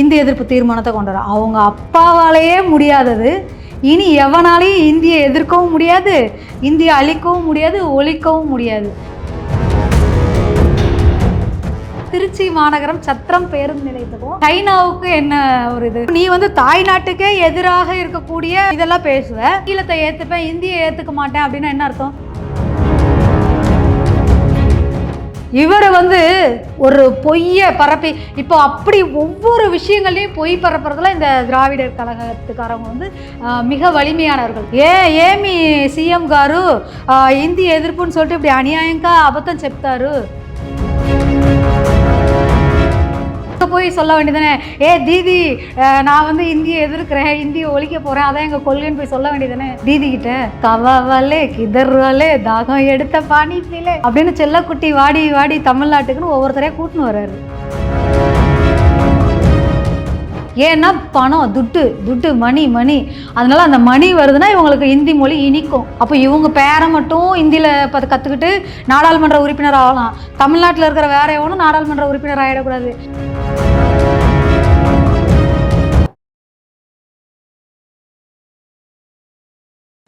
இந்திய எதிர்ப்பு தீர்மானத்தை கொண்டு வர. அவங்க அப்பாவாலேயே முடியாதது. இனி எவனாலையும் இந்தியை எதிர்க்கவும் முடியாது. இந்தியை அழிக்கவும் முடியாது ஒழிக்கவும் முடியாது. திருச்சி மாநகரம் சத்திரம் பேருந்து நிலையத்துக்கும் சைனாவுக்கு என்ன ஒரு இது? நீ வந்து தாய்நாட்டுக்கே எதிராக இருக்கக்கூடிய இதெல்லாம் பேசுவ. ஈழத்தை ஏத்துப்பேன் இந்தியை ஏத்துக்க மாட்டேன் அப்படின்னா என்ன அர்த்தம்? இவர் வந்து ஒரு பொய்யை பரப்பி இப்போ அப்படி ஒவ்வொரு விஷயங்கள்லையும் பொய் பரப்புறதுல இந்த திராவிடர் கழகத்துக்காரவங்க வந்து மிக வலிமையானவர்கள். ஏ ஏமி சிஎம் காரு இந்திய எதிர்ப்புன்னு சொல்லிட்டு இப்படி அநியாயங்கா அபத்தம் செப்தாரு? போய் சொல்ல வேண்டியதானே ஏ தீதி அஹ், நான் வந்து இந்தியை எதிர்க்கிறேன் இந்தியை ஒழிக்க போறேன் அதான் எங்க கொள்கைன்னு போய் சொல்ல வேண்டியதானே தீதி கிட்ட கவாவலே கிதர்வாலே தாகம் எடுத்த பாணி அப்படின்னு செல்லக்குட்டி வாடி வாடி தமிழ்நாட்டுக்குன்னு ஒவ்வொருத்தரையா கூட்டின்னு வர்றாரு. ஏன்னா பணம் துட்டு துட்டு மணி மணி. அதனால அந்த மணி வருதுன்னா இவங்களுக்கு இந்தி மொழி இனிக்கும். அப்போ இவங்க பேரை மட்டும் இந்தியில் பார்த்து கற்றுக்கிட்டு நாடாளுமன்ற உறுப்பினர் ஆகலாம். தமிழ்நாட்டில் இருக்கிற வேற எவனும் நாடாளுமன்ற உறுப்பினர் ஆகிடக்கூடாது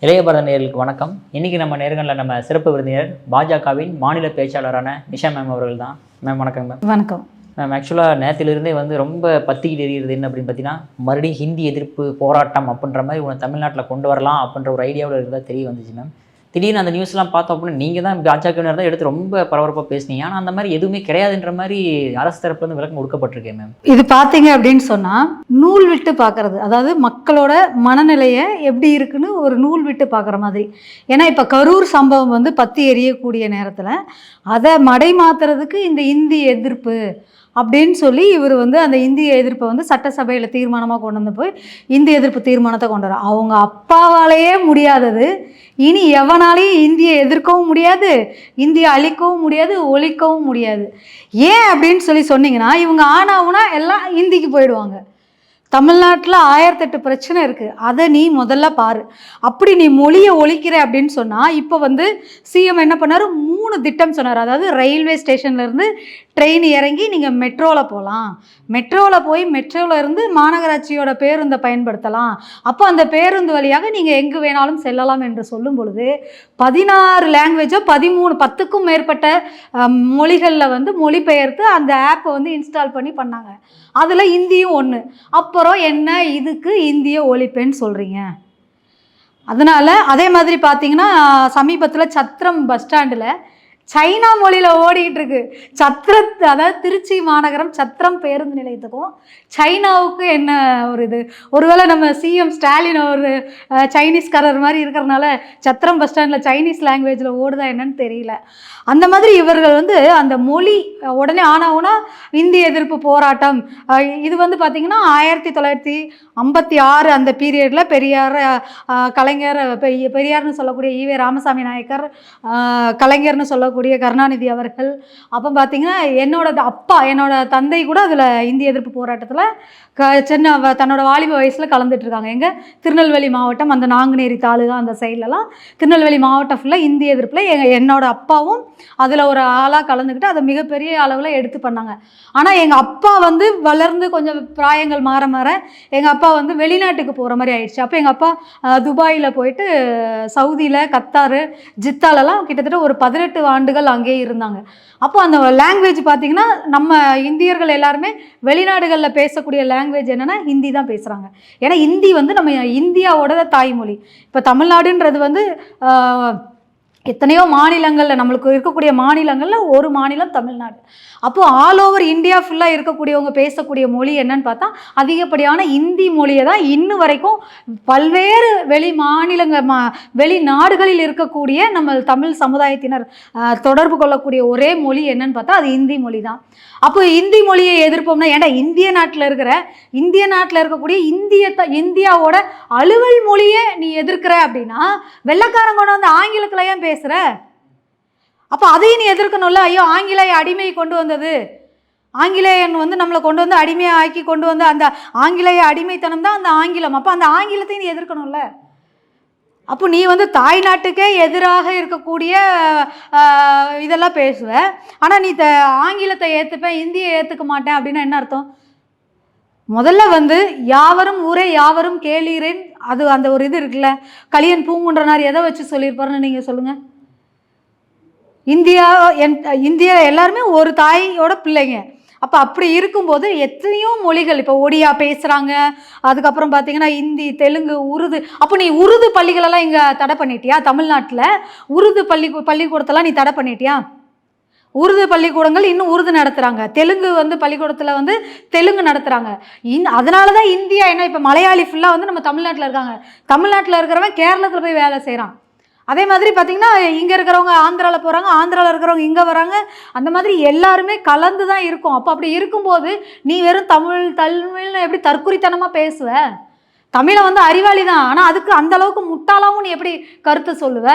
இளைய பாரத நேயர்களுக்கு வணக்கம். இன்னைக்கு நம்ம நேர்களில் நம்ம சிறப்பு விருந்தினர் பாஜகவின் மாநில பேச்சாளரான நிஷா மேம் அவர்கள் தான் மேம் வணக்கம் மேம் வணக்கம். மேம் ஆக்சுவலாக நேரத்திலிருந்தே வந்து ரொம்ப பத்திக்கிட்டு எறிகிறது என்ன அப்படின்னு பார்த்தீங்கன்னா மறுபடியும் ஹிந்தி எதிர்ப்பு போராட்டம் அப்படின்ற மாதிரி உன்னை தமிழ்நாட்டில் கொண்டு வரலாம் அப்படின்ற ஒரு ஐடியாவில் இருந்தால் தெரிய வந்துச்சு மேம். திடீர்னு அந்த நியூஸ்லாம் பார்த்தோம் அப்படின்னா நீங்கள் தான் பாஜகவினர் தான் எடுத்து ரொம்ப பரபரப்பாக பேசுனீங்க. ஆனால் அந்த மாதிரி எதுவுமே கிடையாதுன்ற மாதிரி அரசு தரப்புலேருந்து விளக்கம் கொடுக்கப்பட்டிருக்கேன் மேம். இது பார்த்தீங்க அப்படின்னு சொன்னால் நூல் விட்டு பார்க்கறது அதாவது மக்களோட மனநிலையை எப்படி இருக்குன்னு ஒரு நூல் விட்டு பார்க்குற மாதிரி. ஏன்னா இப்போ கரூர் சம்பவம் வந்து பத்தி எரியக்கூடிய நேரத்தில் அதை மடை மாத்துறதுக்கு இந்த இந்தி எதிர்ப்பு அப்படின்னு சொல்லி இவர் வந்து அந்த இந்திய எதிர்ப்பை வந்து சட்டசபையில் தீர்மானமாக கொண்டு வந்து போய் இந்திய எதிர்ப்பு தீர்மானத்தை கொண்டு வர அவங்க அப்பாவாலேயே முடியாதது. இனி எவனாலையும் இந்தியை எதிர்க்கவும் முடியாது இந்தியை அழிக்கவும் முடியாது ஒழிக்கவும் முடியாது. ஏன் அப்படின்னு சொல்லி சொன்னீங்கன்னா இவங்க ஆனாவுனா எல்லாம் இந்திக்கு போயிடுவாங்க. தமிழ்நாட்டில் ஆயிரத்தெட்டு பிரச்சனை இருக்குது அதை நீ முதல்ல பாரு. அப்படி நீ மொழியை ஒழிக்கிற அப்படின்னு சொன்னால் இப்போ வந்து சிஎம் என்ன பண்ணார்? மூணு திட்டம் சொன்னார். அதாவது ரயில்வே ஸ்டேஷன்லேருந்து ட்ரெயின் இறங்கி நீங்கள் மெட்ரோவில் போகலாம் மெட்ரோவில் போய் மெட்ரோவில் இருந்து மாநகராட்சியோட பேருந்தை பயன்படுத்தலாம். அப்போ அந்த பேருந்து வழியாக நீங்கள் எங்கு வேணாலும் செல்லலாம் என்று சொல்லும் பொழுது பதினாறு லாங்குவேஜோ பதிமூணு பத்துக்கும் மேற்பட்ட மொழிகளில் வந்து மொழிபெயர்த்து அந்த ஆப்பை வந்து இன்ஸ்டால் பண்ணி பண்ணாங்க. அதில் இந்தியும் ஒன்று அப்புறம் என்ன இதுக்கு இந்திய ஒழிப்பேன்னு சொல்கிறீங்க அதனால் அதே மாதிரி பார்த்தீங்கன்னா சமீபத்தில் சத்திரம் பஸ் ஸ்டாண்டில் சைனா மொழியில் ஓடிட்டு இருக்கு. சத்திர அதாவது திருச்சி மாநகரம் சத்திரம் பேருந்து நிலையத்துக்கும் சைனாவுக்கு என்ன ஒரு இது? ஒருவேளை நம்ம சிஎம் ஸ்டாலின் ஒரு சைனீஸ்காரர் மாதிரி இருக்கிறனால சத்திரம் பஸ் ஸ்டாண்டில் சைனீஸ் லாங்குவேஜில் ஓடுதா என்னன்னு தெரியல. அந்த மாதிரி இவர்கள் வந்து அந்த மொழி உடனே ஆனாவுனா இந்திய எதிர்ப்பு போராட்டம். இது வந்து பார்த்திங்கன்னா ஆயிரத்தி தொள்ளாயிரத்தி ஐம்பத்தி ஆறு அந்த பீரியடில் பெரியார் கலைஞர் பெரிய பெரியார்னு சொல்லக்கூடிய ஈவே ராமசாமி நாயக்கர் கலைஞர்னு சொல்லக்கூடிய கருணாநிதி அவர்கள். அப்போ பார்த்திங்கன்னா என்னோட அப்பா என்னோட தந்தை கூட அதில் இந்திய எதிர்ப்பு போராட்டத்தில் க சின்ன வ- தன்னோட வாலிப வயசில் கலந்துட்டு இருக்காங்க எங்கள் திருநெல்வேலி மாவட்டம் அந்த நாங்குநேரி தாலுகா அந்த சைட்லலாம். திருநெல்வேலி மாவட்டம் ஃபுல்லாக இந்திய எதிர்ப்பில் எங்கள் என்னோட அப்பாவும் அதில் ஒரு ஆளாக கலந்துக்கிட்டு அதை மிகப்பெரிய அளவில் எடுத்து பண்ணாங்க. ஆனால் எங்கள் அப்பா வந்து வளர்ந்து கொஞ்சம் பிராயங்கள் மாற மாற எங்கள் அப்பா வந்து வெளிநாட்டுக்கு போகிற மாதிரி ஆயிடுச்சு. அப்போ எங்கள் அப்பா துபாயில் போயிட்டு சவுதியில் கத்தார் ஜித்தாலெல்லாம் கிட்டத்தட்ட ஒரு பதினெட்டு ஆண்டுகள் அங்கேயே இருந்தாங்க. அப்போ அந்த லாங்குவேஜ் பார்த்திங்கன்னா நம்ம இந்தியர்கள் எல்லாருமே வெளிநாடுகளில் பேசக்கூடிய லாங்குவேஜ் லாங்குவேஜ் என்னென்னா ஹிந்தி தான் பேசுகிறாங்க ஏன்னா ஹிந்தி வந்து நம்ம இந்தியாவோட தாய்மொழி. இப்போ தமிழ்நாடுன்றது வந்து எத்தனையோ மாநிலங்களில் நம்மளுக்கு இருக்கக்கூடிய மாநிலங்களில் ஒரு மாநிலம் தமிழ்நாடு. அப்போது ஆல் ஓவர் இந்தியா ஃபுல்லாக இருக்கக்கூடியவங்க பேசக்கூடிய மொழி என்னன்னு பார்த்தா அதிகப்படியான இந்தி மொழியை தான் இன்னும் வரைக்கும் பல்வேறு வெளி மாநிலங்கள் மா வெளிநாடுகளில் இருக்கக்கூடிய நம்ம தமிழ் சமுதாயத்தினர் தொடர்பு கொள்ளக்கூடிய ஒரே மொழி என்னன்னு பார்த்தா அது இந்தி மொழி தான். அப்போ இந்தி மொழியை எதிர்ப்போம்னா ஏன்டா இந்திய நாட்டில் இருக்கிற இந்திய நாட்டில் இருக்கக்கூடிய இந்திய இந்தியாவோட அலுவல் மொழியை நீ எதிர்க்கிற அப்படின்னா வெள்ளக்காரங்க வந்து ஆங்கிலத்தில் ஏன் பேசுகிற அப்போ அதையும் நீ எதிர்க்கணும்ல? ஐயோ ஆங்கிலேய அடிமை கொண்டு வந்தது. ஆங்கிலேயன் வந்து நம்மளை கொண்டு வந்து அடிமையாக ஆக்கி கொண்டு வந்து அந்த ஆங்கிலேய அடிமைத்தனம் தான் அந்த ஆங்கிலம். அப்போ அந்த ஆங்கிலத்தை நீ எதிர்க்கணும்ல? அப்போ நீ வந்து தாய்நாட்டுக்கே எதிராக இருக்கக்கூடிய இதெல்லாம் பேசுவ. ஆனால் நீ த ஆங்கிலத்தை ஏற்றுப்பேன் இந்தியை ஏற்றுக்க மாட்டேன் அப்படின்னா என்ன அர்த்தம்? முதல்ல வந்து யாவரும் ஊரே யாவரும் கேளீரேன். அது அந்த ஒரு இது இருக்குல்ல? கலியன் பூங்குன்றனார் எதை வச்சு சொல்லியிருப்பாருன்னு நீங்கள் சொல்லுங்கள் இந்தியா என் இந்தியா எல்லாருமே ஒரு தாயோட பிள்ளைங்க. அப்போ அப்படி இருக்கும்போது எத்தனையோ மொழிகள் இப்போ ஒடியா பேசுகிறாங்க அதுக்கப்புறம் பார்த்தீங்கன்னா இந்தி தெலுங்கு உருது. அப்போ நீ உருது பள்ளிகளெல்லாம் இங்கே தடை பண்ணிட்டியா? தமிழ்நாட்டில் உருது பள்ளி பள்ளிக்கூடத்தெல்லாம் நீ தடை பண்ணிட்டியா? உருது பள்ளிக்கூடங்கள் இன்னும் உருது நடத்துகிறாங்க தெலுங்கு வந்து பள்ளிக்கூடத்தில் வந்து தெலுங்கு நடத்துகிறாங்க இன் அதனால தான் இந்தியா என்ன இப்போ மலையாளி ஃபுல்லாக வந்து நம்ம தமிழ்நாட்டில் இருக்காங்க. தமிழ்நாட்டில் இருக்கிறவன் கேரளத்தில் போய் வேலை செய்கிறான் அதே மாதிரி பார்த்திங்கன்னா இங்கே இருக்கிறவங்க ஆந்திராவில் போகிறாங்க ஆந்திராவில் இருக்கிறவங்க இங்கே வராங்க. அந்த மாதிரி எல்லாருமே கலந்து தான் இருக்கும். அப்போ அப்படி இருக்கும்போது நீ வெறும் தமிழ் தமிழ்னு எப்படி தற்குறித்தனமாக பேசுவ? தமிழை வந்து அறிவாளி தான் ஆனால் அதுக்கு அந்தளவுக்கு முட்டாளாகவும் நீ எப்படி கருத்தை சொல்லுவ?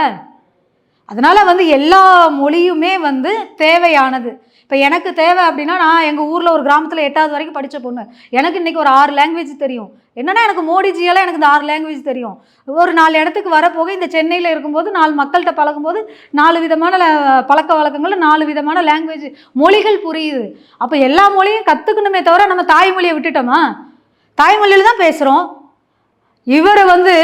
அதனால் வந்து எல்லா மொழியுமே வந்து தேவையானது. இப்போ எனக்கு தேவை அப்படின்னா நான் எங்கள் ஊரில் ஒரு கிராமத்தில் எட்டாவது வரைக்கும் படித்த பொண்ணு. எனக்கு இன்றைக்கி ஒரு ஆறு லாங்குவேஜ் தெரியும். என்னன்னா எனக்கு மோடிஜியெல்லாம் எனக்கு இந்த ஆறு லாங்குவேஜ் தெரியும். ஒரு நாலு இடத்துக்கு வரப்போக இந்த சென்னையில் இருக்கும்போது நாலு மக்கள்கிட்ட பழகும்போது நாலு விதமான ல- பழக்க வழக்கங்கள் நாலு விதமான லாங்குவேஜ் மொழிகள் புரியுது. அப்போ எல்லா மொழியும் கற்றுக்கணுமே தவிர நம்ம தாய்மொழியை விட்டுட்டோமா? தாய்மொழியில் தான் பேசுகிறோம் இவர் வந்து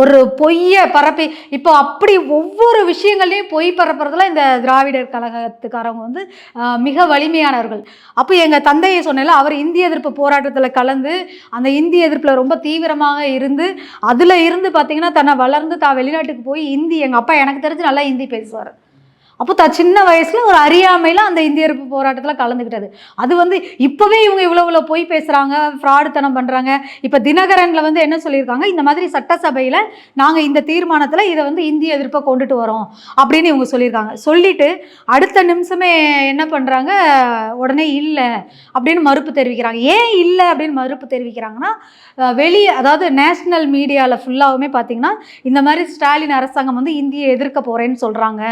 ஒரு பொய்யை பரப்பி இப்போ அப்படி ஒவ்வொரு விஷயங்கள்லையும் பொய் பரப்புறதுல இந்த திராவிடர் கழகத்துக்காரவங்க வந்து மிக வலிமையானவர்கள். அப்போ எங்கள் தந்தையை சொன்னேன்ல அவர் இந்திய எதிர்ப்பு போராட்டத்தில் கலந்து அந்த இந்திய எதிர்ப்பில் ரொம்ப தீவிரமாக இருந்து அதில் இருந்து பார்த்தீங்கன்னா தன்னை வளர்ந்து தான் வெளிநாட்டுக்கு போய் இந்தி எங்கள் அப்பா எனக்கு தெரிஞ்சு நல்லா ஹிந்தி பேசுவார். அப்போ தான் சின்ன வயசில் ஒரு அறியாமையில் அந்த இந்திய எதிர்ப்பு போராட்டத்தில் கலந்துக்கிட்டது அது வந்து இப்போவே இவங்க இவ்வளோ இவ்வளோ போய் பேசுகிறாங்க ஃப்ராடுத்தனம் பண்ணுறாங்க இப்போ தினகரனில் வந்து என்ன சொல்லியிருக்காங்க? இந்த மாதிரி சட்டசபையில் நாங்கள் இந்த தீர்மானத்தில் இதை வந்து இந்திய எதிர்ப்பை கொண்டுட்டு வரோம் அப்படின்னு இவங்க சொல்லியிருக்காங்க. சொல்லிட்டு அடுத்த நிமிஷமே என்ன பண்ணுறாங்க உடனே இல்லை அப்படின்னு மறுப்பு தெரிவிக்கிறாங்க. ஏன் இல்லை அப்படின்னு மறுப்பு தெரிவிக்கிறாங்கன்னா வெளியே அதாவது நேஷ்னல் மீடியாவில் ஃபுல்லாகவுமே பார்த்தீங்கன்னா இந்த மாதிரி ஸ்டாலின் அரசாங்கம் வந்து இந்தியை எதிர்க்க போகிறேன்னு சொல்கிறாங்க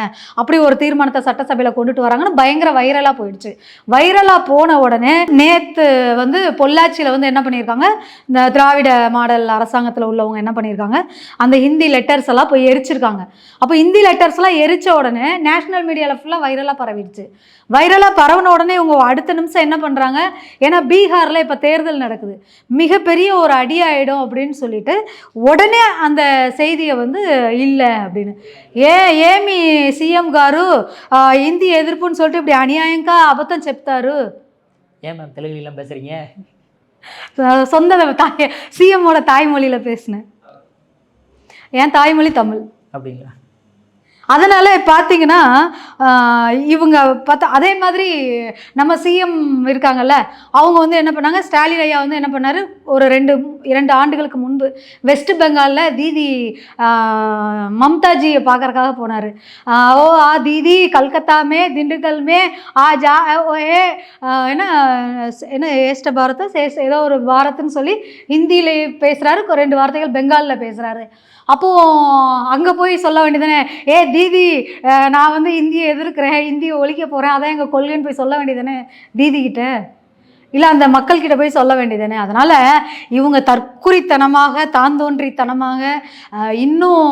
அப்படி ஒரு ஒரு தீர்மானத்தை சட்டசபையில் கொண்டுட்டு வராங்கன்னு பயங்கர வைரலாக போயிடுச்சு. வைரலாக போன உடனே நேற்று வந்து பொள்ளாச்சியில் வந்து என்ன பண்ணியிருக்காங்க? இந்த திராவிட மாடல் அரசாங்கத்தில் உள்ளவங்க என்ன பண்ணியிருக்காங்க? அந்த ஹிந்தி லெட்டர்ஸ் எல்லாம் போய் எரிச்சிருக்காங்க. அப்போ ஹிந்தி லெட்டர்ஸ்லாம் எரிச்ச உடனே நேஷனல் மீடியாவில் ஃபுல்லாக வைரலாக பரவிடுச்சு. வைரலாக பரவின உடனே இவங்க அடுத்த நிமிஷம் என்ன பண்ணுறாங்க ஏன்னா பீகாரில் இப்போ தேர்தல் நடக்குது. மிகப்பெரிய ஒரு அடி ஆகிடும் அப்படின்னு சொல்லிட்டு உடனே அந்த செய்தியை வந்து இல்லை அப்படின்னு. ஏ ஏமி சிஎம் காரு హిందీ ఎదుర్పుని சொல்லிட்டு இப்படி அநியாயங்கா அபத்தம் చెప్తారు ஏன் மேம் தெலுங்குலாம் பேசுகிறீங்க அஹ் சொந்த தாய் சிஎம்மோட தாய்மொழியில் பேசினேன் என் தாய்மொழி தமிழ் அப்படிங்களா அதனால் பார்த்தீங்கன்னா இவங்க பார்த்தா அதே மாதிரி நம்ம சிஎம் இருக்காங்கல்ல அவங்க வந்து என்ன பண்ணாங்க ஸ்டாலின் ஐயா வந்து என்ன பண்ணார் ஒரு ரெண்டு இரண்டு ஆண்டுகளுக்கு முன்பு வெஸ்ட் பெங்காலில் தீதி மம்தாஜியை பார்க்கறக்காக போனார். ஓ ஆ தீதி கல்கத்தாமே திண்டுக்கல்மே ஆ ஜா ஓ ஏ என்ன என்ன ஏஷ்ட பாரத ஏதோ ஒரு பாரத்னு சொல்லி ஹிந்தியில் பேசுகிறாரு ரெண்டு வார்த்தைகள் பெங்காலில் பேசுகிறாரு அப்போது அங்கே போய் சொல்ல வேண்டியதானே ஏ தீதி நான் வந்து இந்தியை எதிர்க்கிறேன் இந்தியை ஒழிக்க போகிறேன் அதான் எங்கள் கொள்கைன்னு போய் சொல்ல வேண்டியதானே தீதி கிட்ட. இல்லை அந்த மக்கள்கிட்ட போய் சொல்ல வேண்டியதானே அதனால் இவங்க தற்குறித்தனமாக தாந்தோன்றித்தனமாக இன்னும்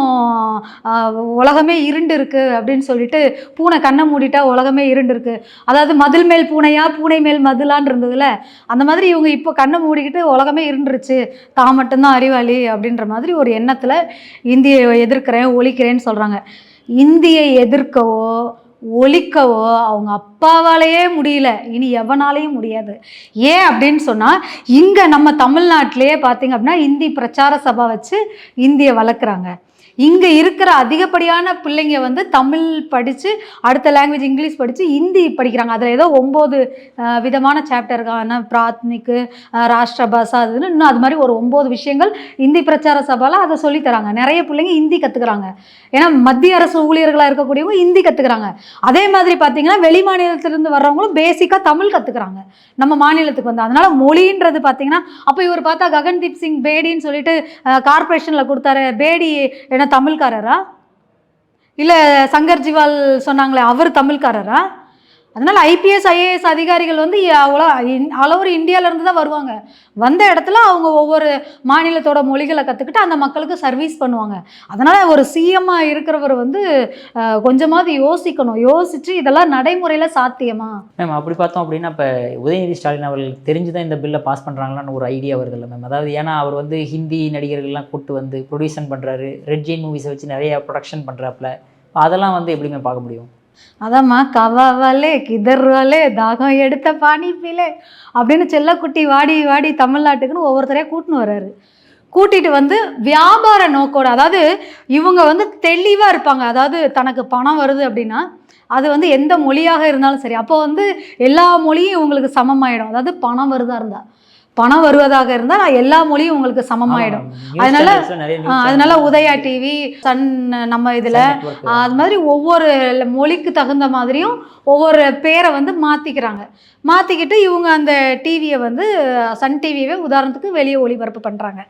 உலகமே இருண்டு இருக்குது அப்படின்னு சொல்லிட்டு பூனை கண்ணை மூடிட்டா உலகமே இருண்டு இருக்குது அதாவது மதில் மேல் பூனையா பூனை மேல் மதிலான் இருந்ததுல அந்த மாதிரி இவங்க இப்போ கண்ணை மூடிக்கிட்டு உலகமே இருண்டுருச்சு. தான் மட்டும்தான் அறிவாளி அப்படின்ற மாதிரி ஒரு எண்ணத்தில் இந்தியை எதிர்க்கிறேன் ஒழிக்கிறேன்னு சொல்கிறாங்க இந்தியை எதிர்க்கவோ ஒழிக்கவோ அவங்க அப்பாவாலேயே முடியல. இனி எவனாலேயும் முடியாது. ஏன் அப்படின்னு சொன்னால் இங்கே நம்ம தமிழ்நாட்டிலேயே பார்த்தீங்க அப்படின்னா இந்தி பிரச்சார சபா வச்சு இந்தியை வளர்க்குறாங்க. இங்கே இருக்கிற அதிகப்படியான பிள்ளைங்க வந்து தமிழ் படித்து அடுத்த லாங்குவேஜ் இங்கிலீஷ் படித்து ஹிந்தி படிக்கிறாங்க. அதில் ஏதோ ஒம்பது விதமான சாப்டர் பிராத்மிக்கு அஹ், ராஷ்டிர பாஷா அதுன்னு இன்னும் அது மாதிரி ஒரு ஒம்பது விஷயங்கள் இந்தி பிரச்சார சபாவில் அதை சொல்லித் தராங்க. நிறைய பிள்ளைங்க ஹிந்தி கற்றுக்குறாங்க ஏன்னா மத்திய அரசு ஊழியர்களாக இருக்கக்கூடியவங்க ஹிந்தி கற்றுக்குறாங்க அதே மாதிரி பார்த்தீங்கன்னா வெளி மாநிலத்திலிருந்து வர்றவங்களும் பேசிக்காக தமிழ் கற்றுக்குறாங்க நம்ம மாநிலத்துக்கு வந்து. அதனால் மொழின்றது பார்த்தீங்கன்னா அப்போ இவர் பார்த்தா ககன்தீப் சிங் பேடின்னு சொல்லிட்டு கார்ப்பரேஷனில் கொடுத்தாரு. பேடி என்ன தமிழ்காரரா? இல்லை சங்கர் ஜிவால் சொன்னாங்களே அவர் தமிழ்காரரா? அதனால் ஐபிஎஸ் ஐஏஎஸ் அதிகாரிகள் வந்து அவ்வளோ ஆல் ஓவர் இந்தியாவிலேருந்து தான் வருவாங்க. வந்த இடத்துல அவங்க ஒவ்வொரு மாநிலத்தோட மொழிகளை கற்றுக்கிட்டு அந்த மக்களுக்கு சர்வீஸ் பண்ணுவாங்க. அதனால் ஒரு சிஎம்மாக இருக்கிறவர் வந்து கொஞ்சமாவது யோசிக்கணும். யோசித்து இதெல்லாம் நடைமுறையில் சாத்தியமா? மேம் அப்படி பார்த்தோம் அப்படின்னா இப்போ உதயநிதி ஸ்டாலின் அவர்கள் தெரிஞ்சு தான் இந்த பில்லை பாஸ் பண்ணுறாங்களான்னு ஒரு ஐடியா வருது இல்லை மேம் அதாவது ஏன்னா அவர் வந்து ஹிந்தி நடிகர்கள்லாம் கூப்பிட்டு வந்து ப்ரொடியூசன் பண்ணுறாரு ரெட் ஜெயின் மூவிஸை வச்சு நிறைய ப்ரொடக்ஷன் பண்ணுறாப்புல அதெல்லாம் வந்து எப்படி மேம் பார்க்க முடியும்? அதாம்மா கவாவாலே கிதர்வாலே தாகம் எடுத்த பானிப்பிலே அப்படின்னு செல்லக்குட்டி வாடி வாடி தமிழ்நாட்டுக்குன்னு ஒவ்வொருத்தரையாக கூட்டின்னு வர்றாரு கூட்டிட்டு வந்து வியாபார நோக்கோட அதாவது இவங்க வந்து தெளிவாக இருப்பாங்க. அதாவது தனக்கு பணம் வருது அப்படின்னா அது வந்து எந்த மொழியாக இருந்தாலும் சரி. அப்போ வந்து எல்லா மொழியும் இவங்களுக்கு சமமாயிடும். அதாவது பணம் வருதா இருந்தால் பணம் வருவதாக இருந்தால் எல்லா மொழியும் உங்களுக்கு சமமாயிடும். அதனால அதனால உதயா டிவி சன் நம்ம இதில் அது மாதிரி ஒவ்வொரு மொழிக்கு தகுந்த மாதிரியும் ஒவ்வொரு பேரை வந்து மாற்றிக்கிறாங்க மாற்றிக்கிட்டு இவங்க அந்த டிவியை வந்து சன் டிவியவே உதாரணத்துக்கு வெளியே ஒளிபரப்பு பண்ணுறாங்க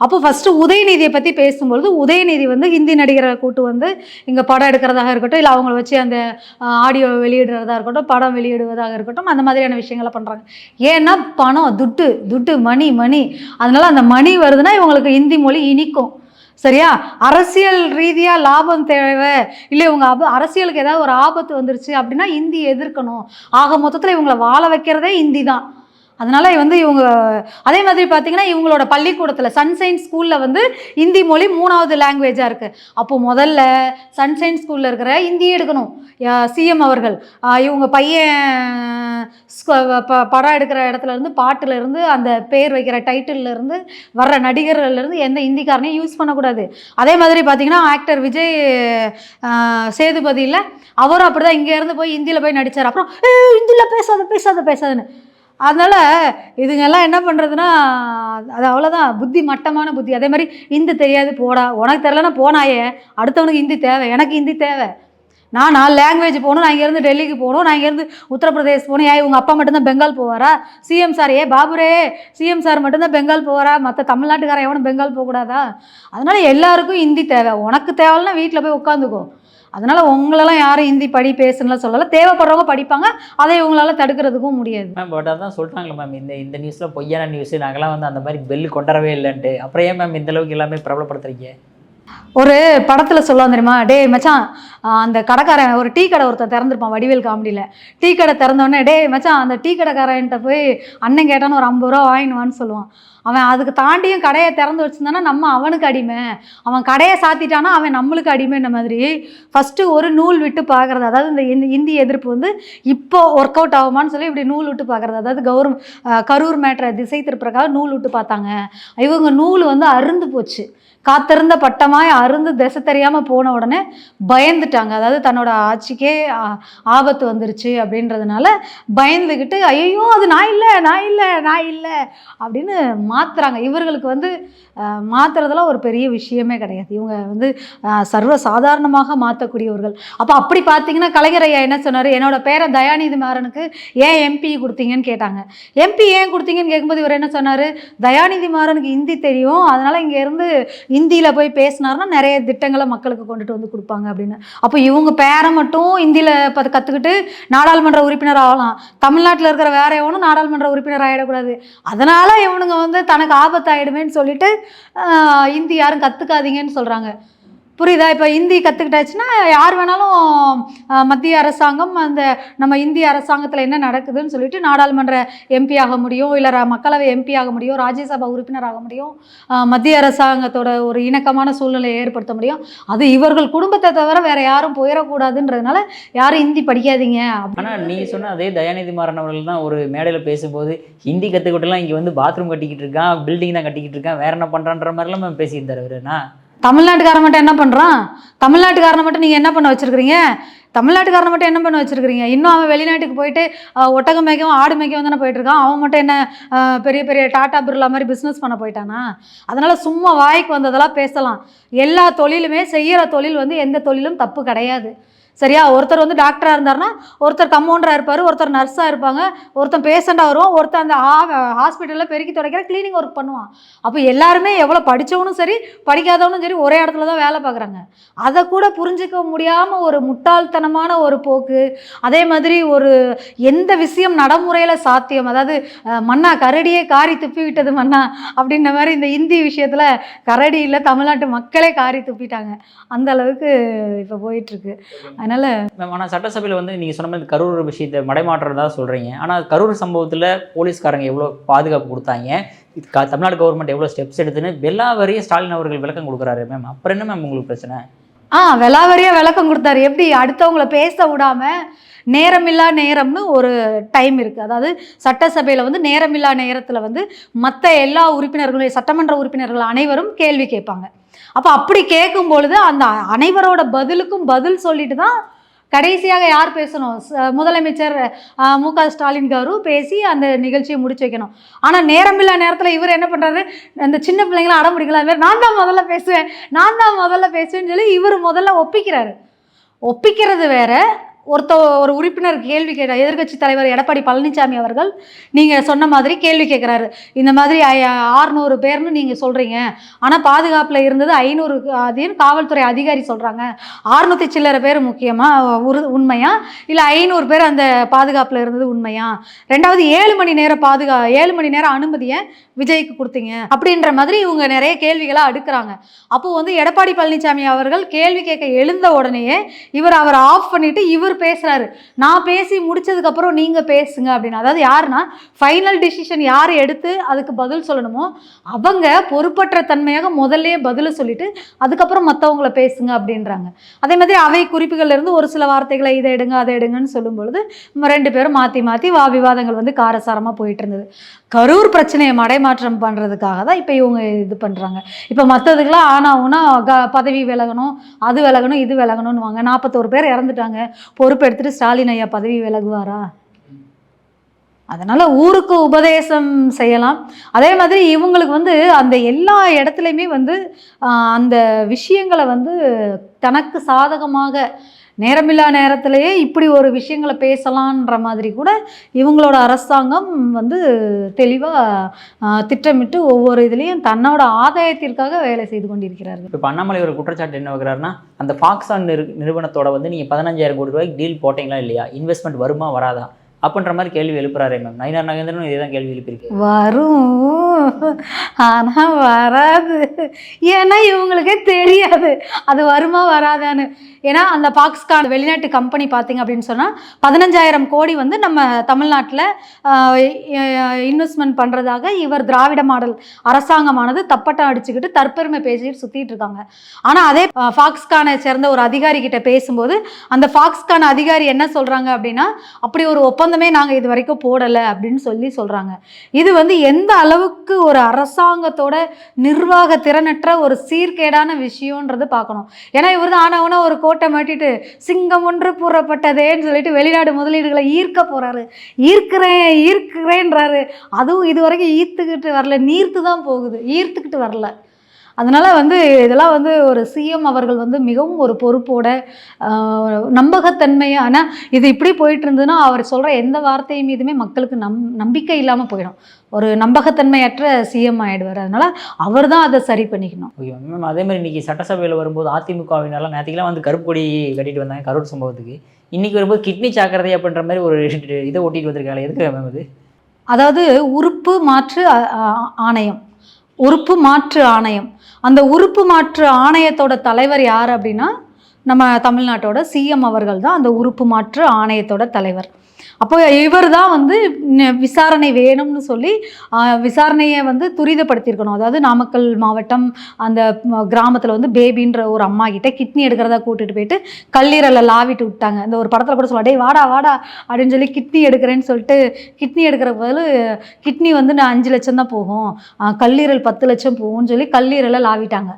அப்போ ஃபஸ்ட்டு உதயநிதியை பற்றி பேசும்பொழுது உதயநிதி வந்து ஹிந்தி நடிகரை கூட்டு வந்து இங்கே படம் எடுக்கிறதாக இருக்கட்டும் இல்லை அவங்கள வச்சு அந்த ஆடியோ வெளியிடுறதா இருக்கட்டும் படம் வெளியிடுவதாக இருக்கட்டும் அந்த மாதிரியான விஷயங்களை பண்ணுறாங்க ஏன்னா பணம் துட்டு துட்டு மணி மணி. அதனால அந்த மணி வருதுன்னா இவங்களுக்கு ஹிந்தி மொழி இனிக்கும். சரியா? அரசியல் ரீதியாக லாபம் தேவை. இல்லை இவங்க அப அரசியலுக்கு ஏதாவது ஒரு ஆபத்து வந்துருச்சு அப்படின்னா இந்தி எதிர்க்கணும். ஆக மொத்தத்தில் இவங்களை வாழ வைக்கிறதே இந்தி தான். அதனால வந்து இவங்க அதே மாதிரி பார்த்தீங்கன்னா இவங்களோட பள்ளிக்கூடத்தில் சன்சைன் ஸ்கூலில் வந்து இந்தி மொழி மூணாவது லாங்குவேஜாக இருக்குது அப்போது முதல்ல சன்சைன் ஸ்கூலில் இருக்கிற இந்தி எடுக்கணும். சிஎம் அவர்கள். இவங்க பையன் ப- படம் எடுக்கிற இடத்துல இருந்து அந்த பேர் வைக்கிற டைட்டிலேருந்து வர்ற நடிகர்கள்ல இருந்து எந்த இந்திக்காரனையும் யூஸ் பண்ணக்கூடாது. அதே மாதிரி பார்த்தீங்கன்னா ஆக்டர் விஜய் சேதுபதியில் அவரும் அப்படிதான் தான் இங்கேருந்து போய் ஹிந்தியில் போய் நடித்தார் அப்புறம் இந்தியில் ஹிந்தியில் பேசாத பேசாத பேசாதுன்னு. அதனால் இதுங்கெல்லாம் என்ன பண்ணுறதுன்னா அது அவ்வளோதான் புத்தி மட்டமான புத்தி. அதே மாதிரி ஹிந்தி தெரியாது போடா. உனக்கு தெரிலனா போனாயே அடுத்தவனுக்கு ஹிந்தி தேவை. எனக்கு ஹிந்தி தேவை. நான் நாலு லாங்குவேஜ் போகணும். நான் இங்கேருந்து டெல்லிக்கு போகணும். நான் இங்கேருந்து உத்தரப்பிரதேஷ் போகணும். ஏன் உங்கள் அப்பா மட்டும்தான் பெங்கால் போவாரா? சிஎம் சார் ஏ பாபுரே. சிஎம் சார் மட்டும்தான் பெங்கால் போவாரா? மற்ற தமிழ்நாட்டுக்காரன் எவனும் பெங்கால் போகக்கூடாதா? அதனால் எல்லாருக்கும் ஹிந்தி தேவை. உனக்கு தேவைன்னா வீட்டில் போய் உட்காந்துக்கும் அதனால் உங்களெல்லாம் யாரும் ஹிந்தி படி பேசுன்னுலாம் சொல்லலை. தேவைப்படுறவங்க படிப்பாங்க. அதை இவங்களால தடுக்கிறதுக்கும் முடியாது. மேம் பட் அதான் சொல்கிறாங்களே மேம் இந்த இந்த நியூஸில் பொய்யான நியூஸ் நாங்களாம் வந்து அந்த மாதிரி பெல் கொண்டரவே இல்லைன்ட்டு. அப்புறம் ஏன் மேம் இந்த அளவுக்கு எல்லாமே பிரபலப்படுத்துறீங்க? ஒரு படத்தில் சொல்லுவான் தெரியுமா? டேய் மச்சான் அந்த கடைக்காரன் ஒரு டீ கடை ஒருத்தன் திறந்துருப்பான் வடிவேல் காமெடியில் டீ கடை திறந்தோடனே டேய் மச்சான் அந்த டீ கடைக்காரன்ட்ட போய் அண்ணன் கேட்டான்னு ஒரு ஐம்பது ரூபா வாங்கினுவான்னு சொல்லுவான். அவன் அதுக்கு தாண்டியும் கடையை திறந்து வச்சுருந்தானா நம்ம அவனுக்கு அடிமை. அவன் கடையை சாத்திட்டானா அவன் நம்மளுக்கு அடிமைன்ற மாதிரி. ஃபஸ்ட்டு ஒரு நூல் விட்டு பார்க்குறது. அதாவது இந்த இந்தி- எதிர்ப்பு வந்து இப்போ ஒர்க் அவுட் ஆகுமான்னு சொல்லி இப்படி நூல் விட்டு பார்க்குறது. அதாவது கௌரவ கரூர் மேட்ரை திசை திருப்புறக்காக நூல் விட்டு பார்த்தாங்க. இவங்க நூல் வந்து அருந்து போச்சு. காத்திருந்த பட்டமாய் அருந்து திசை தெரியாமல் போன உடனே பயந்துட்டாங்க. அதாவது தன்னோட ஆட்சிக்கே ஆ- ஆபத்து வந்துருச்சு அப்படின்றதுனால பயந்துக்கிட்டு ஐயோ அது நான் இல்லை நான் இல்லை நான் இல்லை அப்படின்னு மாத்துறாங்க. இவர்களுக்கு வந்து மாத்துறதெல்லாம் ஒரு பெரிய விஷயமே கிடையாது. இவங்க வந்து சர்வ சாதாரணமாக மாற்றக்கூடியவர்கள் அப்போ அப்படி பார்த்தீங்கன்னா கலைஞர் ஐயா என்ன சொன்னார்? என்னோட பேரை தயாநிதி மாறனுக்கு ஏன் எம்பி கொடுத்தீங்கன்னு கேட்டாங்க. எம்பி ஏன் கொடுத்தீங்கன்னு கேட்கும்போது இவர் என்ன சொன்னார்? தயாநிதி மாறனுக்கு ஹிந்தி தெரியும். அதனால் இங்கேருந்து ஹிந்தியில் போய் பேசினாருன்னா நிறைய திட்டங்களை மக்களுக்கு கொண்டுட்டு வந்து கொடுப்பாங்க அப்படின்னு. அப்போ இவங்க பேரை மட்டும் இந்தியில் இப்போ கற்றுக்கிட்டு நாடாளுமன்ற உறுப்பினர் ஆகலாம். தமிழ்நாட்டில் இருக்கிற வேற எவனும் நாடாளுமன்ற உறுப்பினர் ஆகிடக்கூடாது அதனால் இவனுங்க வந்து தனக்கு ஆபத்தாயிடுமேன்னு சொல்லிட்டு ஹிந்தி யாரும் கற்றுக்காதீங்கன்னு சொல்கிறாங்க புரியுதா? இப்போ ஹிந்தி கற்றுக்கிட்டாச்சுன்னா யார் வேணாலும் மத்திய அரசாங்கம் அந்த நம்ம இந்திய அரசாங்கத்தில் என்ன நடக்குதுன்னு சொல்லிட்டு நாடாளுமன்ற எம்பி ஆக முடியும் இல்லை மக்களவை எம்பி ஆக முடியும் ராஜ்யசபா உறுப்பினர் ஆக முடியும் மத்திய அரசாங்கத்தோட ஒரு இணக்கமான சூழ்நிலையை ஏற்படுத்த முடியும். அது இவர்கள் குடும்பத்தை தவிர வேற யாரும் போயிடக்கூடாதுன்றதுனால யாரும் ஹிந்தி படிக்காதீங்க. ஆனால் நீ சொன்ன அதே தயாநிதி மாறன் அவர்கள் தான் ஒரு மேடையில் பேசும்போது ஹிந்தி கற்றுக்கிட்டலாம் இங்கே வந்து பாத்ரூம் கட்டிக்கிட்டு இருக்கான் பில்டிங் தான் கட்டிக்கிட்டு இருக்கான் வேற என்ன பண்ணுறான்ற மாதிரிலாம் பேசியிருந்தார் அவருண்ணா தமிழ்நாட்டுக்காரன் மட்டும் என்ன பண்ணுறான் தமிழ்நாட்டுக்காரனை மட்டும் நீங்கள் என்ன பண்ண வச்சுருக்கிறீங்க? தமிழ்நாட்டுக்காரனை மட்டும் என்ன பண்ண வச்சுருக்கிறீங்க? இன்னும் அவன் வெளிநாட்டுக்கு போயிட்டு ஒட்டகம் மேய்க்கவும் ஆடு மேய்க்கவும் தானே போயிட்டுருக்கான். அவன் மட்டும் என்ன பெரிய பெரிய டாடா பிர்லா மாதிரி பிஸ்னஸ் பண்ண போயிட்டானா? அதனால் சும்மா வாய்க்கு வந்ததெல்லாம் பேசலாம். எல்லா தொழிலுமே செய்கிற தொழில் வந்து எந்த தொழிலும் தப்பு கிடையாது. சரியா? ஒருத்தர் வந்து டாக்டராக இருந்தார்னா ஒருத்தர் கம்பவுண்டராக இருப்பார் ஒருத்தர் நர்ஸாக இருப்பாங்க ஒருத்தன் பேஷண்ட்டாக வருவான் ஒருத்தர் அந்த ஹாஸ்பிட்டலில் பெருக்கி துடைக்கிற க்ளீனிங் ஒர்க் பண்ணுவான். அப்போ எல்லாருமே எவ்வளோ படித்தவனும் சரி படிக்காதவனும் சரி ஒரே இடத்துல தான் வேலை பார்க்குறாங்க. அதை கூட புரிஞ்சிக்க முடியாமல் ஒரு முட்டாள்தனமான ஒரு போக்கு அதே மாதிரி ஒரு எந்த விஷயம் நடைமுறையில் சாத்தியம்? அதாவது மண்ணா மன்னா கரடியே காரி துப்பி விட்டது மன்னா அப்படின்ற மாதிரி இந்த இந்தி விஷயத்தில் கரடி இல்லை தமிழ்நாட்டு மக்களே காரி துப்பிட்டாங்க. அந்த அளவுக்கு இப்போ போயிட்டுருக்கு அதனால் மேம் ஆனால் சட்டசபையில் வந்து நீங்கள் சொன்ன மாதிரி கரூர் விஷயத்தை மடைமாற்றுறதா சொல்கிறீங்க ஆனால் கரூர் சம்பவத்தில் போலீஸ்காரங்க எவ்வளோ பாதுகாப்பு கொடுத்தாங்க? தமிழ்நாடு கவர்மெண்ட் எவ்வளோ ஸ்டெப்ஸ் எடுத்துன்னு எல்லா வரையும் ஸ்டாலின் அவர்கள் விளக்கம் கொடுக்குறாரு மேம் அப்புறம் என்ன மேம் உங்களுக்கு பிரச்சனை? ஆ விலாவரியாக விளக்கம் கொடுத்தாரு. எப்படி? அடுத்தவங்கள பேச விடாம நேரமில்லா நேரம்னு ஒரு டைம் இருக்குது அதாவது சட்டசபையில் வந்து நேரமில்லா நேரத்தில் வந்து மற்ற எல்லா உறுப்பினர்களும் சட்டமன்ற உறுப்பினர்கள் அனைவரும் கேள்வி கேட்பாங்க. அப்போ அப்படி கேட்கும் பொழுது அந்த அனைவரோட பதிலுக்கும் பதில் சொல்லிட்டு தான் கடைசியாக யார் பேசணும்? முதலமைச்சர் மு க ஸ்டாலின் கவரு பேசி அந்த நிகழ்ச்சியை முடிச்சு வைக்கணும். ஆனால் நேரமில்லா நேரத்தில் இவர் என்ன பண்ணுறாரு அந்த சின்ன பிள்ளைங்களாம் அடம் பிடிக்கலாம் மாதிரி நான் தான் முதல்ல பேசுவேன். நான் தான் முதல்ல பேசுவேன்னு சொல்லி இவர் முதல்ல ஒப்பிக்கிறாரு. ஒப்பிக்கிறது வேற. ஒருத்த ஒரு உறுப்பினர் கேள்வி கேட்ட எதிர்க்கட்சி தலைவர் எடப்பாடி பழனிசாமி அவர்கள் நீங்கள் சொன்ன மாதிரி கேள்வி கேட்குறாரு இந்த மாதிரி ஆறுநூறு பேர்னு நீங்கள் சொல்கிறீங்க ஆனால் பாதுகாப்பில் இருந்தது ஐநூறு அதையும் காவல்துறை அதிகாரி சொல்கிறாங்க ஆறுநூற்றி சில்லறை பேர் முக்கியமாக உரு உண்மையா? இல்லை ஐநூறு பேர் அந்த பாதுகாப்பில் இருந்தது உண்மையா? ரெண்டாவது ஏழு மணி நேரம் பாதுகா ஏழு மணி நேரம் அனுமதியை விஜய்க்கு கொடுத்தீங்க. அப்படின்ற மாதிரி இவங்க நிறைய கேள்விகளாக அடுக்கிறாங்க. அப்போது வந்து எடப்பாடி பழனிசாமி அவர்கள் கேள்வி கேட்க எழுந்த உடனேயே இவர் அவர் ஆஃப் பண்ணிவிட்டு இவர் பேசுறாரு. நான் பேசி முடிச்சதுக்கப்புறம் நீங்கள் பேசுங்க அப்படின்னு. அதாவது யாருன்னா ஃபைனல் டிசிஷன் யார் எடுத்து அதுக்கு பதில் சொல்லணுமோ அவங்க பொறுப்பற்ற தன்மையாக முதல்ல பதில் சொல்லிட்டு அதுக்கப்புறம் மற்றவங்கள பேசுங்க அப்படின்றாங்க. அதே மாதிரி அவை குறிப்புகள்ல இருந்து ஒரு சில வார்த்தைகளை இதை எடுங்க அதை எடுங்கன்னு சொல்லும் பொழுது ரெண்டு பேரும் மாற்றி மாற்றி வா விவாதங்கள் வந்து காரசாரமாக போயிட்டு இருந்தது. கரூர் பிரச்சனையை மடைமாற்றம் பண்ணுறதுக்காக தான் இப்போ இவங்க இது பண்ணுறாங்க இப்போ மற்றதுக்கெல்லாம் ஆனாவுன்னா க பதவி விலகணும் அது விலகணும் இது விலகணும்னு வாங்க நாற்பத்தோரு பேர் இறந்துட்டாங்க. பொறுப்பு எடுத்துகிட்டு ஸ்டாலின் ஐயா பதவி விலகுவாரா? அதனால் ஊருக்கு உபதேசம் செய்யலாம். அதே மாதிரி இவங்களுக்கு வந்து அந்த எல்லா இடத்துலையுமே வந்து அந்த விஷயங்களை வந்து தனக்கு சாதகமாக நேரமில்லா நேரத்திலேயே இப்படி ஒரு விஷயங்களை பேசலான்ற மாதிரி கூட இவங்களோட அரசாங்கம் வந்து தெளிவாக திட்டமிட்டு ஒவ்வொரு இதுலேயும் தன்னோட ஆதாயத்திற்காக வேலை செய்து கொண்டிருக்கிறார்கள். இப்போ அண்ணாமலை ஒரு குற்றச்சாட்டு என்ன வைக்கிறாருன்னா அந்த ஃபாக்ஸான் நிறு நிறுவனத்தோட வந்து நீங்கள் பதினஞ்சாயிரம் கோடி ரூபாய்க்கு டீல் போட்டீங்களா இல்லையா? இன்வெஸ்ட்மெண்ட் வருமா வராதா? அப்படின்ற மாதிரி கேள்வி எழுப்புறாரு மேம் நயினார் நாகேந்திரனும் இதே தான் கேள்வி எழுப்பியிருக்கு. வரும். ஆனால் வராது. ஏன்னா இவங்களுக்கே தெரியாது. அது வருமா வராதான்னு. ஏன்னா அந்த பாக்ஸ்கான் வெளிநாட்டு கம்பெனி பார்த்தீங்க அப்படின்னு சொன்னால் பதினஞ்சாயிரம் கோடி வந்து நம்ம தமிழ்நாட்டில் இன்வெஸ்ட்மெண்ட் பண்ணுறதாக இவர் திராவிட மாடல் அரசாங்கமானது தப்பட்டம் அடிச்சுக்கிட்டு தற்பெருமை பேசிட்டு சுற்றிட்டு இருக்காங்க. ஆனால் அதே ஃபாக்ஸ்கானை சேர்ந்த ஒரு அதிகாரி கிட்ட பேசும்போது அந்த ஃபாக்ஸ்கான் அதிகாரி என்ன சொல்கிறாங்க அப்படின்னா அப்படி ஒரு ஒப்பந்தம் நாங்கள் இது வரைக்கும் போடலை அப்படின்னு சொல்லி சொல்கிறாங்க இது வந்து எந்த அளவுக்கு ஒரு அரசாங்கத்தோட நிர்வாக திறனற்ற ஒரு சீர்கேடான விஷயன்றது பார்க்கணும். ஏன்னா இவர் தான் ஆனவனா ஒரு கோட்டை மாட்டிட்டு சிங்கம் ஒன்று புறப்பட்டதேன்னு சொல்லிட்டு வெளிநாடு முதலீடுகளை ஈர்க்க போகிறாரு ஈர்க்கிறேன் ஈர்க்கிறேன்றாரு. அதுவும் இது வரைக்கும் ஈர்த்துக்கிட்டு வரல நீர்த்து தான் போகுது. ஈர்த்துக்கிட்டு வரல. அதனால வந்து இதெல்லாம் வந்து ஒரு சிஎம் அவர்கள் வந்து மிகவும் ஒரு பொறுப்போட நம்பகத்தன்மையா ஆனால் இது இப்படி போயிட்டு இருந்ததுன்னா அவர் சொல்ற எந்த வார்த்தை மீதுமே மக்களுக்கு நம் நம்பிக்கை இல்லாமல் போயிடும். ஒரு நம்பகத்தன்மையற்ற சிஎம் ஆயிடுவார். அதனால அவர் தான் அதை சரி பண்ணிக்கணும். Okay ma'am. அதே மாதிரி இன்னைக்கு சட்டசபையில் வரும்போது அதிமுகவினரெல்லாம் நேற்றுக்கெல்லாம் வந்து கருப்பு கொடி கட்டிட்டு வந்தாங்க கரூர் சம்பவத்துக்கு. இன்னைக்கு வரும்போது கிட்னி சாக்கிரதை அப்படின்ற மாதிரி ஒரு இதை ஓட்டிட்டு வந்திருக்காங்க. எதுக்கு மேம் இது அதாவது உறுப்பு மாற்று ஆணையம். உறுப்பு மாற்று ஆணையம். அந்த உறுப்பு மாற்று ஆணையத்தோட தலைவர் யார் அப்படின்னா நம்ம தமிழ்நாட்டோட சிஎம் அவர்கள் தான் அந்த உறுப்பு மாற்று ஆணையத்தோட தலைவர். அப்போ இவர் தான் வந்து விசாரணை வேணும்னு சொல்லி விசாரணையை வந்து துரிதப்படுத்தியிருக்கணும். அதாவது நாமக்கல் மாவட்டம் அந்த கிராமத்தில் வந்து பேபின்ற ஒரு அம்மா கிட்ட கிட்னி எடுக்கிறதா கூட்டிட்டு போயிட்டு கல்லீரலை லாவிட்டு விட்டாங்க. இந்த ஒரு படத்தில் கூட சொல்லுவாங்க டேய் வாடா வாடா அப்படின்னு சொல்லி கிட்னி எடுக்கிறேன்னு சொல்லிட்டு கிட்னி எடுக்கிற பதில் கிட்னி வந்து நான் அஞ்சு லட்சம் தான் போகும். கல்லீரல் பத்து லட்சம் போகும்னு சொல்லி கல்லீரலை லாவிட்டாங்க.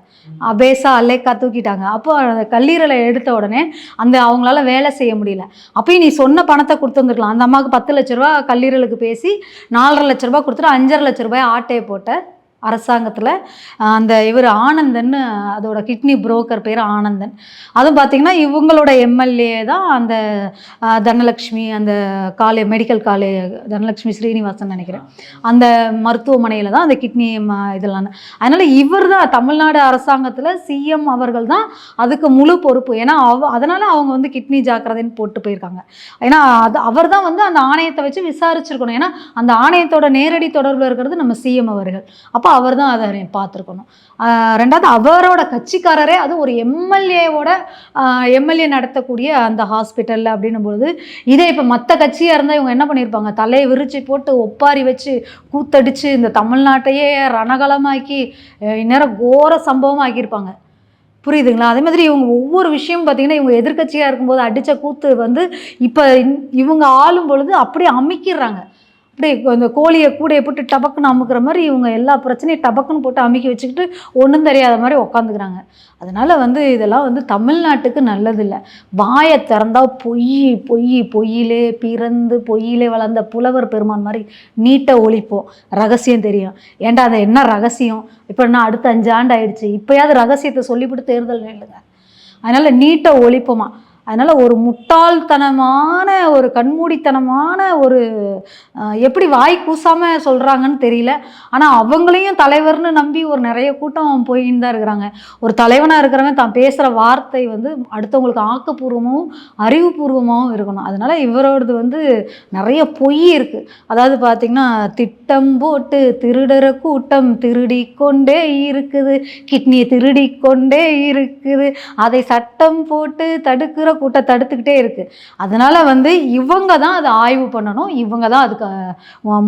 அபேசா அல்லேக்கா தூக்கிட்டாங்க. அப்போ அந்த கல்லீரலை எடுத்த உடனே அந்த அவங்களால வேலை செய்ய முடியல. அப்பயும் நீ சொன்ன பணத்தை கொடுத்து வந்துருக்கலாம். அந்த அம்மாவுக்கு பத்து லட்ச ரூபா கல்லீரலுக்கு பேசி நாலரை லட்ச ரூபா கொடுத்துட்டு அஞ்சரை லட்ச ரூபாய் ஆட்டையை போட்ட அரசாங்கத்தில் அந்த இவர் ஆனந்தன் அதோட கிட்னி புரோக்கர் பேர் ஆனந்தன். அதுவும் பார்த்தீங்கன்னா இவங்களோட எம்எல்ஏ தான் அந்த தனலக்ஷ்மி அந்த காலே மெடிக்கல் காலேஜ் தனலக்ஷ்மி ஸ்ரீனிவாசன் நினைக்கிறேன். அந்த மருத்துவமனையில் தான் அந்த கிட்னி இதெல்லாம். அதனால் இவர் தான் தமிழ்நாடு அரசாங்கத்தில் சிஎம் அவர்கள் தான் அதுக்கு முழு பொறுப்பு. ஏன்னா அவ அதனால் அவங்க வந்து கிட்னி ஜாக்கிரதைன்னு போட்டு போயிருக்காங்க. ஏன்னா அது அவர் தான் வந்து அந்த ஆணையத்தை வச்சு விசாரிச்சிருக்கணும். ஏன்னா அந்த ஆணையத்தோட நேரடி தொடர்பில் இருக்கிறது நம்ம சிஎம் அவர்கள். அப்போ அவர் தான் அதை பார்த்துருக்கணும். ரெண்டாவது அவரோட கட்சிக்காரரே அது ஒரு எம்எல்ஏவோட எம்எல்ஏ நடத்தக்கூடிய அந்த ஹாஸ்பிட்டலில் அப்படின்னும் பொழுது இதே இப்போ மற்ற கட்சியாக இருந்தால் இவங்க என்ன பண்ணியிருப்பாங்க தலையை விரிச்சு போட்டு ஒப்பாரி வச்சு கூத்தடிச்சு இந்த தமிழ்நாட்டையே ரணகலமாக்கி இந்நேரம் கோர சம்பவம் ஆக்கியிருப்பாங்க. புரியுதுங்களா? அதே மாதிரி இவங்க ஒவ்வொரு விஷயம் பார்த்தீங்கன்னா இவங்க எதிர்கட்சியாக இருக்கும்போது அடித்த கூத்து வந்து இப்போ இவங்க ஆளும் பொழுது அப்படியே அமைக்கிறாங்க அப்படி அந்த கோழியை கூடையை போட்டு டபக்குன்னு அமுக்கிற மாதிரி இவங்க எல்லா பிரச்சனையும் டபக்குன்னு போட்டு அமுக்கி வச்சுக்கிட்டு ஒன்றும் தெரியாத மாதிரி உக்காந்துக்கிறாங்க. அதனால் வந்து இதெல்லாம் வந்து தமிழ்நாட்டுக்கு நல்லதில்லை. வாயை திறந்தால் பொய் பொய் பொய்யிலே பிறந்து பொய்யிலே வளர்ந்த புலவர் பெருமான் மாதிரி நீட்டை ஒழிப்போம். ரகசியம் தெரியும். ஏன்டா அதை என்ன ரகசியம்? இப்போ என்ன அடுத்த அஞ்சு ஆண்டு ஆயிடுச்சு. இப்போயாவது ரகசியத்தை சொல்லிவிட்டு தேர்தல் நில்லுங்க. அதனால் நீட்டை ஒழிப்போமா? அதனால் ஒரு முட்டாள்தனமான ஒரு கண்மூடித்தனமான ஒரு எப்படி வாய் கூசாமல் சொல்கிறாங்கன்னு தெரியல. ஆனால் அவங்களையும் தலைவர்னு நம்பி ஒரு நிறைய கூட்டம் போயின்னு தான் இருக்கிறாங்க. ஒரு தலைவனாக இருக்கிறவன் தான் பேசுகிற வார்த்தை வந்து அடுத்தவங்களுக்கு ஆக்கப்பூர்வமாகவும் அறிவுபூர்வமாகவும் இருக்கணும். அதனால் இவரோடது வந்து நிறைய பொய் இருக்குது அதாவது பார்த்திங்கன்னா திட்டம் போட்டு திருடற கூட்டம் திருடி கொண்டே இருக்குது. கிட்னியை திருடி கொண்டே இருக்குது. அதை சட்டம் போட்டு தடுக்கிற கூட்டம் தடுத்துக்கிட்டே இருக்குது அதனால் வந்து இவங்க தான் அதை ஆய்வு பண்ணணும். இவங்க தான் அதுக்கு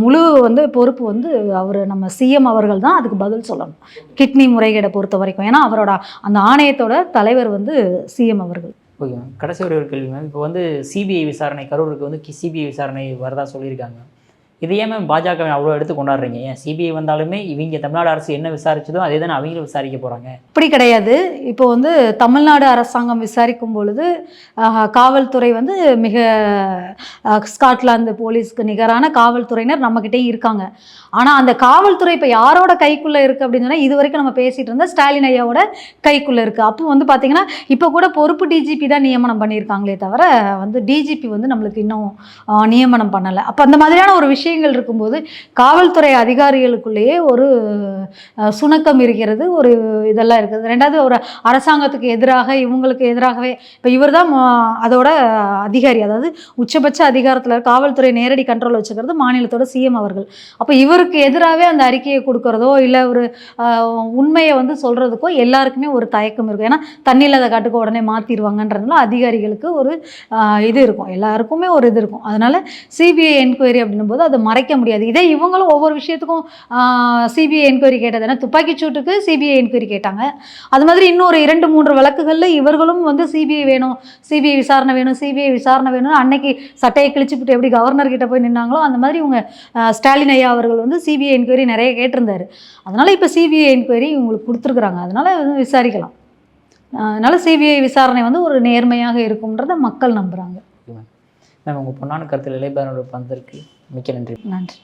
முழு வந்து பொறுப்பு வந்து அவர் நம்ம சிஎம் அவர்கள் தான் அதுக்கு பதில் சொல்லணும். கிட்னி முறைகேடை பொறுத்த வரைக்கும். ஏன்னா அவரோட அந்த ஆணையத்தோட தலைவர் வந்து சிஎம் அவர்கள். ஓகே. மேம் கடைசி ஒரு ஒரு கேள்வி மேம். இப்போ வந்து சிபிஐ விசாரணை கரூருக்கு வந்து சிபிஐ விசாரணை வரதா சொல்லியிருக்காங்க. இது ஏன் மேம் பாஜக அவ்வளோ எடுத்து கொண்டாடுறீங்க. ஏன்? சிபிஐ வந்தாலுமே இவங்க தமிழ்நாடு அரசு என்ன விசாரிச்சதோ அதே தானே அவங்களும் விசாரிக்க போகிறாங்க அப்படி கிடையாது. இப்போ வந்து தமிழ்நாடு அரசாங்கம் விசாரிக்கும் பொழுது காவல்துறை வந்து மிக ஸ்காட்லாந்து போலீஸ்க்கு நிகரான காவல்துறையினர் நம்மக்கிட்டே இருக்காங்க. ஆனால் அந்த காவல்துறை இப்போ யாரோட கைக்குள்ளே இருக்குது அப்படின்னு சொன்னால் இது வரைக்கும் நம்ம பேசிகிட்டு இருந்தால் ஸ்டாலின் ஐயாவோட கைக்குள்ளே இருக்குது அப்போ வந்து பார்த்திங்கன்னா இப்போ கூட பொறுப்பு டிஜிபி தான் நியமனம் பண்ணியிருக்காங்களே தவிர வந்து டிஜிபி வந்து நம்மளுக்கு இன்னும் நியமனம் பண்ணலை. அப்போ அந்த மாதிரியான ஒரு விஷயம் விஷயங்கள் இருக்கும்போது காவல்துறை அதிகாரிகளுக்குள்ளேயே ஒரு சுணக்கம் இருக்கிறது ஒரு இதெல்லாம் இருக்குது. ரெண்டாவது ஒரு அரசாங்கத்துக்கு எதிராக இவங்களுக்கு எதிராகவே இப்போ இவர் தான் அதோட அதிகாரி அதாவது உச்சபட்ச அதிகாரத்தில் காவல்துறை நேரடி கண்ட்ரோல் வச்சுக்கிறது மாநிலத்தோட சிஎம் அவர்கள். அப்போ இவருக்கு எதிராகவே அந்த அறிக்கையை கொடுக்கறதோ இல்லை ஒரு உண்மையை வந்து சொல்கிறதுக்கோ எல்லாருக்குமே ஒரு தயக்கம் இருக்கும். ஏன்னா தண்ணியில் அதை காட்டுக்க உடனே மாற்றிடுவாங்கன்றதுனால அதிகாரிகளுக்கு ஒரு இது இருக்கும். எல்லாருக்குமே ஒரு இது இருக்கும். அதனால் சிபிஐ என்கொயரி அப்படின்னும் போது அதை மறைக்க முடியாது. இதே இவங்களும் ஒவ்வொரு விஷயத்துக்கும் சிபிஐ என்கொயரி கேட்டது ஏன்னா துப்பாக்கிச்சூட்டுக்கு சிபிஐ என்கொயரி கேட்டாங்க. அது மாதிரி இன்னொரு இரண்டு மூன்று வழக்குகளில் இவர்களும் வந்து சிபிஐ வேணும் சிபிஐ விசாரணை வேணும் சிபிஐ விசாரணை வேணும்னு அன்னைக்கு சட்டையை கிழிச்சுப்பிட்டு எப்படி கவர்னர் கிட்ட போய் நின்னாங்களோ அந்த மாதிரி இவங்க ஸ்டாலின் ஐயா அவர்கள் வந்து சிபிஐ என்கொயரி நிறைய கேட்டிருந்தாரு. அதனால் இப்போ சிபிஐ என்கொயரி இவங்களுக்கு கொடுத்துருக்குறாங்க. அதனால் வந்து விசாரிக்கலாம். அதனால் சிபிஐ விசாரணை வந்து ஒரு நேர்மையாக இருக்கும்ன்றதை மக்கள் நம்புகிறாங்க மேம் உங்கள் பொண்ணான கருத்தில் இளையபாரனோட பந்திருக்கு மிக்க நன்றி. நன்றி.